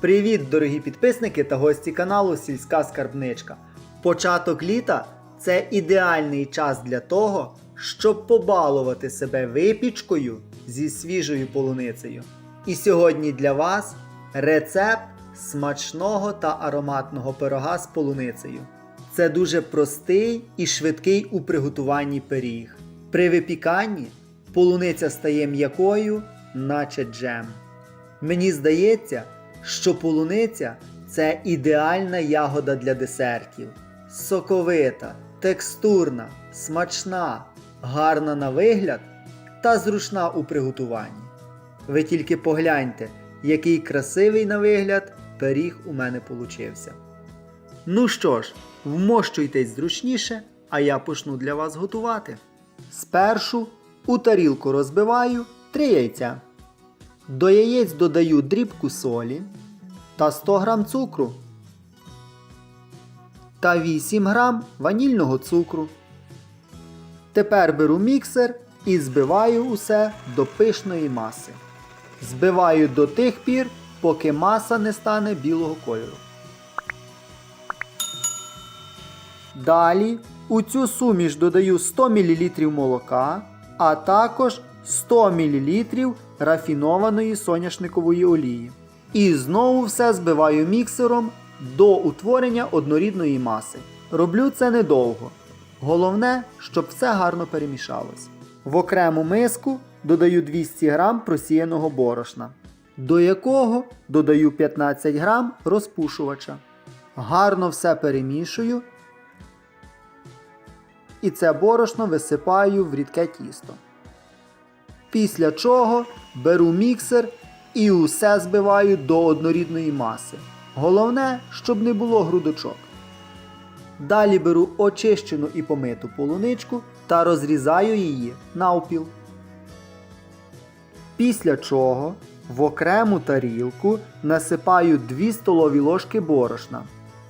Привіт, дорогі підписники та гості каналу Сільська Скарбничка. Початок літа це ідеальний час для того, щоб побалувати себе випічкою зі свіжою полуницею. І сьогодні для вас рецепт смачного та ароматного пирога з полуницею. Це дуже простий і швидкий у приготуванні пиріг. При випіканні полуниця стає м'якою, наче джем. Мені здається, що полуниця це ідеальна ягода для десертів. Соковита, текстурна, смачна, гарна на вигляд та зручна у приготуванні. Ви тільки погляньте, який красивий на вигляд пиріг у мене получився. Ну що ж, вмощуйтесь зручніше, а я почну для вас готувати. Спершу у тарілку розбиваю 3 яйця. До яєць додаю дрібку солі та 100 г цукру та 8 г ванільного цукру. Тепер беру міксер і збиваю усе до пишної маси. Збиваю до тих пір, поки маса не стане білого кольору. Далі у цю суміш додаю 100 мл молока, а також 100 мл рафінованої соняшникової олії. І знову все збиваю міксером до утворення однорідної маси. Роблю це недовго. Головне, щоб все гарно перемішалось. В окрему миску додаю 200 г просіяного борошна, до якого додаю 15 г розпушувача. Гарно все перемішую і це борошно висипаю в рідке тісто. Після чого беру міксер і усе збиваю до однорідної маси. Головне, щоб не було грудочок. Далі беру очищену і помиту полуничку та розрізаю її навпіл. Після чого в окрему тарілку насипаю 2 столові ложки борошна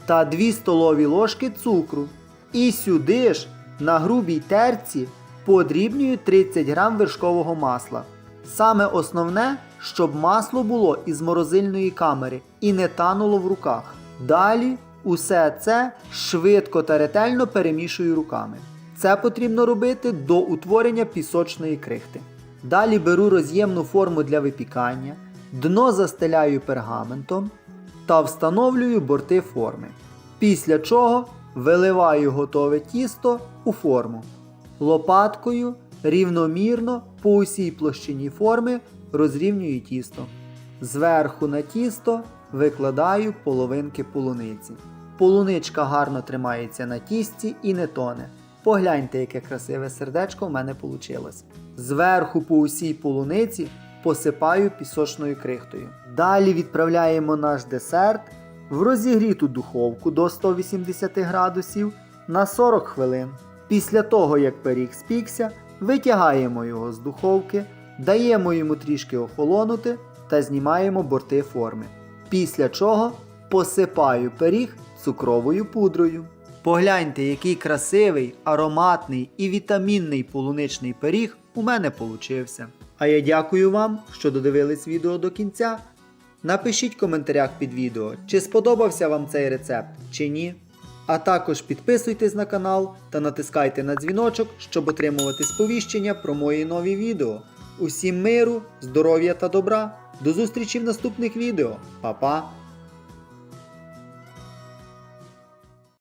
та 2 столові ложки цукру. І сюди ж на грубій терці подрібнюю 30 г вершкового масла. Саме основне, щоб масло було із морозильної камери і не тануло в руках. Далі усе це швидко та ретельно перемішую руками. Це потрібно робити до утворення пісочної крихти. Далі беру роз'ємну форму для випікання, дно застеляю пергаментом та встановлюю борти форми. Після чого виливаю готове тісто у форму. Лопаткою рівномірно по усій площині форми розрівнюю тісто. Зверху на тісто викладаю половинки полуниці. Полуничка гарно тримається на тісті і не тоне. Погляньте, яке красиве сердечко в мене вийшло. Зверху по усій полуниці посипаю пісочною крихтою. Далі відправляємо наш десерт в розігріту духовку до 180 градусів на 40 хвилин. Після того, як пиріг спікся, витягаємо його з духовки, даємо йому трішки охолонути та знімаємо борти форми. Після чого посипаю пиріг цукровою пудрою. Погляньте, який красивий, ароматний і вітамінний полуничний пиріг у мене получився. А я дякую вам, що додивились відео до кінця. Напишіть в коментарях під відео, чи сподобався вам цей рецепт, чи ні. А також підписуйтесь на канал та натискайте на дзвіночок, щоб отримувати сповіщення про мої нові відео. Усім миру, здоров'я та добра. До зустрічі в наступних відео. Па-па!